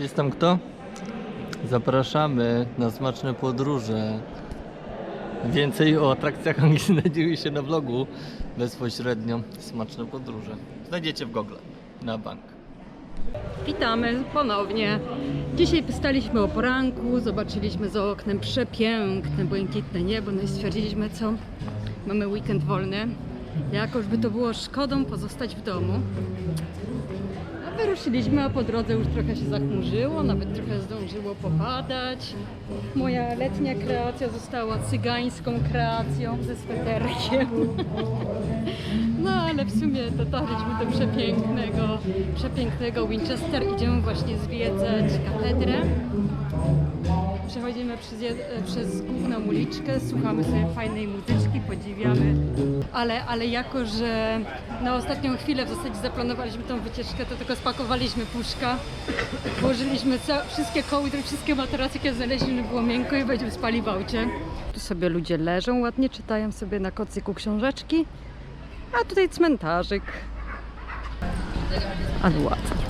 Jest tam kto? Zapraszamy na smaczne podróże. Więcej o atrakcjach Anglii znajdziecie się na vlogu bezpośrednio. Smaczne podróże. Znajdziecie w Google. Na bank. Witamy ponownie. Dzisiaj wstaliśmy o poranku, zobaczyliśmy za oknem przepiękne, błękitne niebo, no i stwierdziliśmy co? Mamy weekend wolny. Jakoś by to było szkodą pozostać w domu. Wyruszyliśmy, a po drodze już trochę się zachmurzyło, nawet trochę zdążyło popadać. Moja letnia kreacja została cygańską kreacją ze sweterkiem. No ale w sumie dotarliśmy do przepięknego, przepięknego Winchester. Idziemy właśnie zwiedzać katedrę. Przechodzimy przez, e, przez główną uliczkę, słuchamy sobie fajnej muzyczki, podziwiamy. Ale, ale jako, że na ostatnią chwilę w zasadzie zaplanowaliśmy tą wycieczkę, to tylko spakowaliśmy puszka, włożyliśmy wszystkie kołdry, wszystkie materace, jakie znaleźliśmy, było miękko i będziemy spali w aucie. Tu sobie ludzie leżą ładnie, czytają sobie na kocyku książeczki. A tutaj cmentarzyk. Ale ładnie.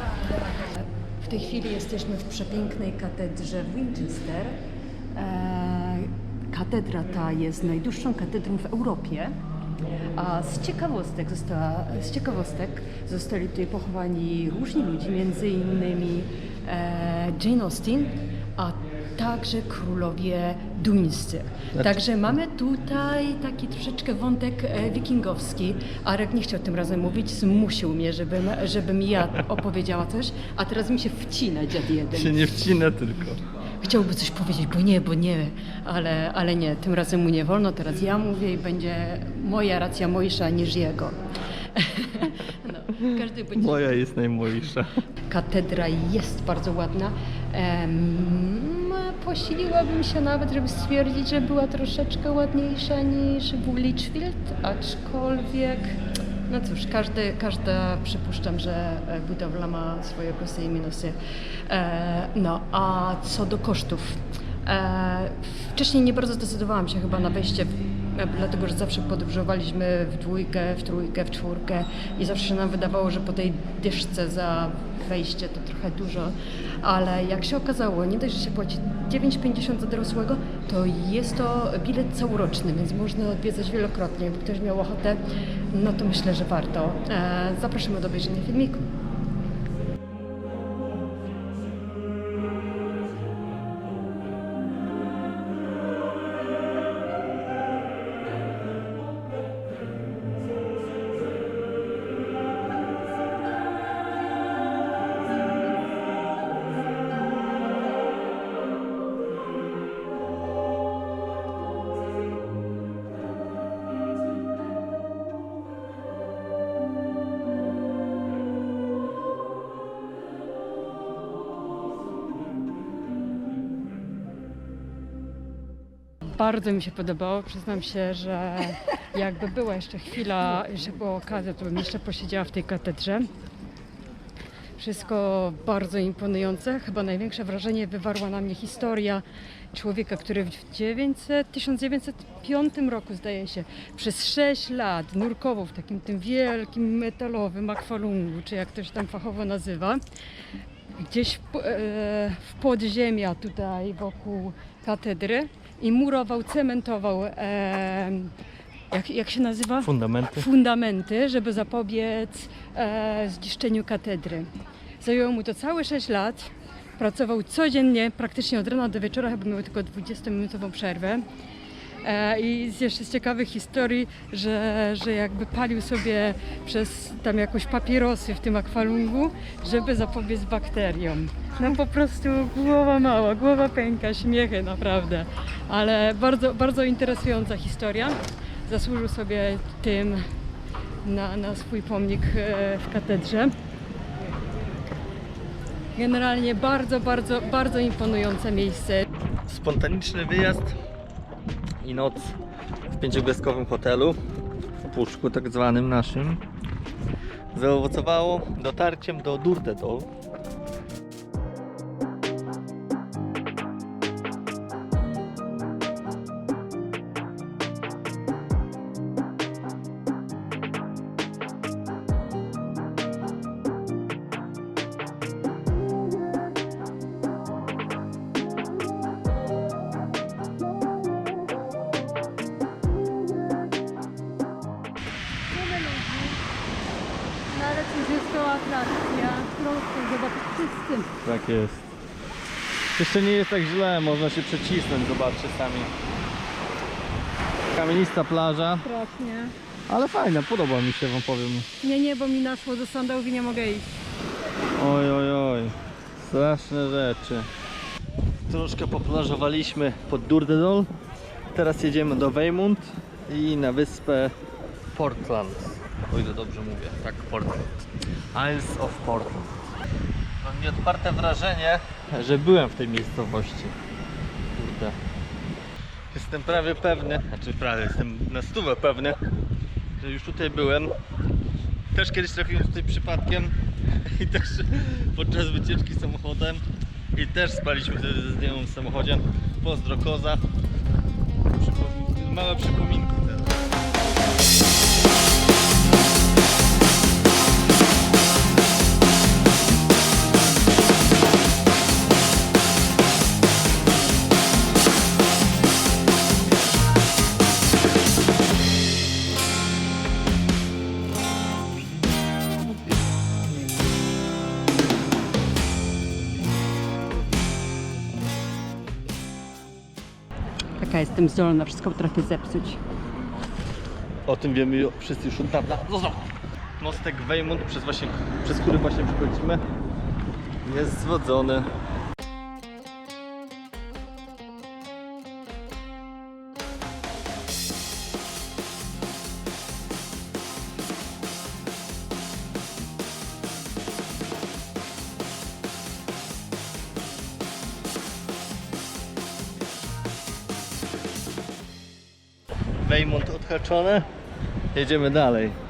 W tej chwili jesteśmy w przepięknej katedrze w Winchester. E, katedra ta jest najdłuższą katedrą w Europie. A z ciekawostek, została, z ciekawostek zostali tutaj pochowani różni ludzie, między innymi e, Jane Austen, a także królowie duńscy. Także mamy tutaj taki troszeczkę wątek e, wikingowski. Arek nie chciał tym razem mówić, zmusił mnie, żebym, żebym ja opowiedziała coś, a teraz mi się wcina dziad jeden. Się nie wcina tylko. Chciałby coś powiedzieć, bo nie, bo nie, ale, ale nie, tym razem mu nie wolno, teraz ja mówię i będzie moja racja mojsza niż jego. no, Moja jest najmojsza. katedra jest bardzo ładna. Em, posiliłabym się nawet, żeby stwierdzić, że była troszeczkę ładniejsza niż w Lichfield, aczkolwiek no cóż, każdy, każda przypuszczam, że e, budowla ma swoje plusy i minusy. E, no, a co do kosztów. E, wcześniej nie bardzo zdecydowałam się chyba na wejście, w- dlatego że zawsze podróżowaliśmy w dwójkę, w trójkę, w czwórkę i zawsze się nam wydawało, że po tej dyszce za wejście to trochę dużo, ale jak się okazało, nie dość, że się płaci 9,50 za dorosłego, to jest to bilet całoroczny, więc można odwiedzać wielokrotnie. Jakby ktoś miał ochotę, no to myślę, że warto. E, zapraszamy do obejrzenia filmiku. Bardzo mi się podobało. Przyznam się, że jakby była jeszcze chwila, że była okazja, to bym jeszcze posiedziała w tej katedrze. Wszystko bardzo imponujące. Chyba największe wrażenie wywarła na mnie historia człowieka, który w 900, 1905 roku, zdaje się, przez 6 lat nurkował w takim tym wielkim metalowym akwalungu, czy jak to się tam fachowo nazywa gdzieś w, e, w podziemia tutaj wokół katedry i murował, cementował, e, jak, jak się nazywa? Fundamenty. Fundamenty, żeby zapobiec e, zniszczeniu katedry. Zajęło mu to całe 6 lat. Pracował codziennie, praktycznie od rana do wieczora, chyba miał tylko 20-minutową przerwę. E, I jeszcze z ciekawych historii, że, że jakby palił sobie przez tam jakoś papierosy w tym akwalungu, żeby zapobiec bakteriom. No po prostu głowa mała, głowa pęka, śmiechy naprawdę. Ale bardzo, bardzo interesująca historia. Zasłużył sobie tym na, na swój pomnik e, w katedrze. Generalnie bardzo, bardzo, bardzo imponujące miejsce. Spontaniczny wyjazd i noc w pięciogwiazdkowym hotelu, w puszku tak zwanym naszym, zaowocowało dotarciem do Durdedol. Atrakcja, którą chcę zobaczyć wszyscy. Tak jest. Jeszcze nie jest tak źle, można się przecisnąć, zobaczcie sami. Kamienista plaża, Strasznie. ale fajna, podoba mi się wam powiem. Nie, nie, bo mi naszło do sandałów i nie mogę iść. Oj, oj, oj. Straszne rzeczy. Troszkę poplażowaliśmy pod Durdedol. Teraz jedziemy do Weymouth i na wyspę Portland. O ile dobrze mówię. Tak, Portland. Isles of Portland. Mam nieodparte wrażenie, że byłem w tej miejscowości. Kurde. Jestem prawie pewny, znaczy prawie, jestem na stówę pewny, że już tutaj byłem też kiedyś trafiłem tutaj przypadkiem i też podczas wycieczki samochodem i też spaliśmy wtedy ze znajomym w samochodzie. Pozdro koza. Małe przypominki teraz. Taka jestem zdolna, wszystko potrafię zepsuć. O tym wiemy wszyscy już od dawna. Zostaw! Mostek Weymouth, przez, właśnie, przez który właśnie przechodzimy, jest zwodzony. Weymouth odhaczone. Jedziemy dalej.